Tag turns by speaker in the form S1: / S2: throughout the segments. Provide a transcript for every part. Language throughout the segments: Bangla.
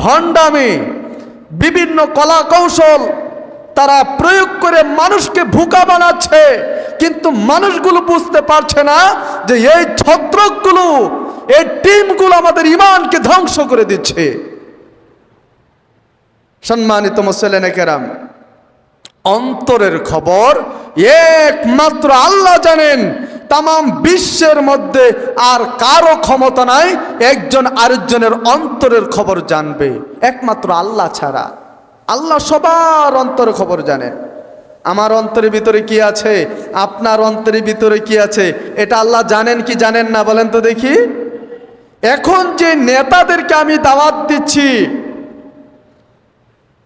S1: ভণ্ডামি, বিভিন্ন কলা কৌশল তারা প্রয়োগ করে মানুষকে ভুকা বানাচ্ছে, কিন্তু মানুষগুলো বুঝতে পারছে না যে এই ছত্রকগুলো, এই টিমগুলো আমাদের ইমানকে ধ্বংস করে দিচ্ছে। সম্মানিত মুসলেনে কেরাম অন্তরের খবর একমাত্র আল্লাহ জানেন তাম বিশ্বের মধ্যে আর কারও ক্ষমতা নাই, একজন আরেকজনের অন্তরের খবর জানবে। একমাত্র আল্লাহ ছাড়া। আল্লাহ সবার অন্তরের খবর জানেন আমার অন্তরের ভিতরে কি আছে? আপনার অন্তরের ভিতরে কি আছে? এটা আল্লাহ জানেন কি জানেন না বলেন তো দেখি। এখন যে নেতাদেরকে আমি দাওয়াত দিচ্ছি,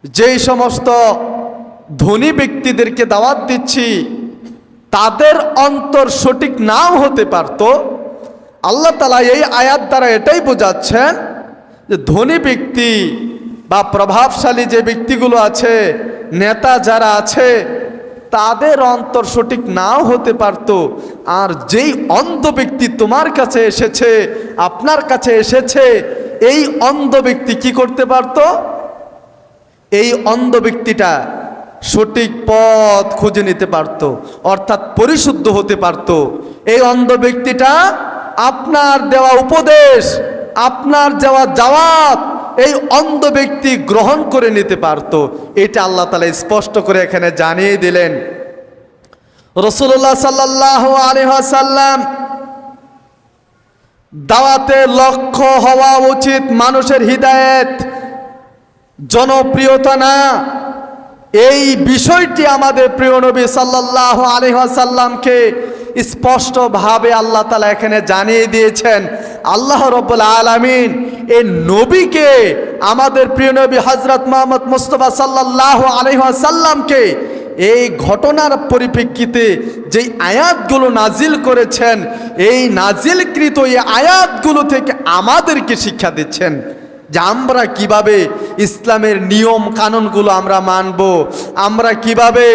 S1: যেই সমস্ত ধনী ব্যক্তিদেরকে দাওয়াত দিচ্ছি তাদের অন্তর সঠিক নাও হতে পারত। আল্লাহ তালা এই আয়াত দ্বারা এটাই বোঝাচ্ছেন যে ধনী ব্যক্তি বা প্রভাবশালী যে ব্যক্তিগুলো আছে, নেতা যারা আছে, তাদের অন্তর সঠিক নাও হতে পারত। আর যেই অন্ধ ব্যক্তি তোমার কাছে এসেছে, আপনার কাছে এসেছে, এই অন্ধ ব্যক্তি কি করতে পারতো? এই অন্ধ ব্যক্তিটা সঠিক পথ খুঁজে নিতে পারত, অর্থাৎ পরিশুদ্ধ হতে পারত। এই অন্ধ ব্যক্তিটা আপনার দেওয়া উপদেশ, আপনার যাওয়া জাওয়াত এই অন্ধ ব্যক্তি গ্রহণ করে নিতে পারত। এটা আল্লাহ তালা স্পষ্ট করে এখানে জানিয়ে দিলেন। রসুল্লাহ সাল্লাহ আলহাসাল্লাম দাওয়াতে লক্ষ্য হওয়া উচিত মানুষের হৃদায়ত। জনপ্রিয়তা না এই বিষয়টি আমাদের প্রিয় নবী সাল্লাহ আলহাসাল্লামকে স্পষ্টভাবে আল্লাহ তালা এখানে জানিয়ে দিয়েছেন, আল্লাহ রব্বুল আলমিন এই নবীকে, আমাদের প্রিয় নবী হজরত মোহাম্মদ মুস্তফা সাল্লাহ আলহাসাল্লামকে এই ঘটনার পরিপ্রেক্ষিতে যেই আয়াতগুলো নাজিল করেছেন, এই নাজিলকৃত এই আয়াতগুলো থেকে আমাদেরকে শিক্ষা দিচ্ছেন যে আমরা কীভাবে ইসলামের নিয়ম কানুনগুলো আমরা মানব। আমরা কীভাবে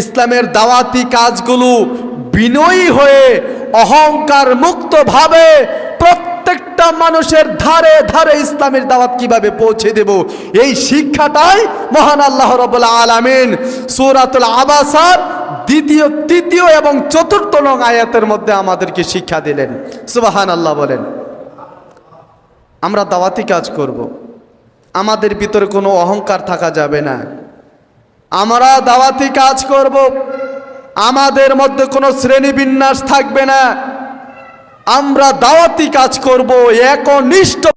S1: ইসলামের দাওয়াতি কাজগুলো বিনয়ী হয়ে, অহংকার মুক্তভাবে প্রত্যেকটা মানুষের ধারে ধারে ইসলামের দাওয়াত কীভাবে পৌঁছে দেব? এই শিক্ষাটাই মহান আল্লাহ রবুল্লা আলমিন সুরাতুল আবাসার দ্বিতীয়, তৃতীয় এবং চতুর্থ নং আয়াতের মধ্যে আমাদেরকে শিক্ষা দিলেন। সুবাহান আল্লাহ বলেন, আমরা দাওয়াতি কাজ করব। আমাদের ভিতরে কোনো অহংকার থাকা যাবে না। আমরা দাওয়াতি কাজ করব। আমাদের মধ্যে কোনো শ্রেণীবিন্যাস থাকবে না। আমরা দাওয়াতি কাজ করব। একনিষ্ঠ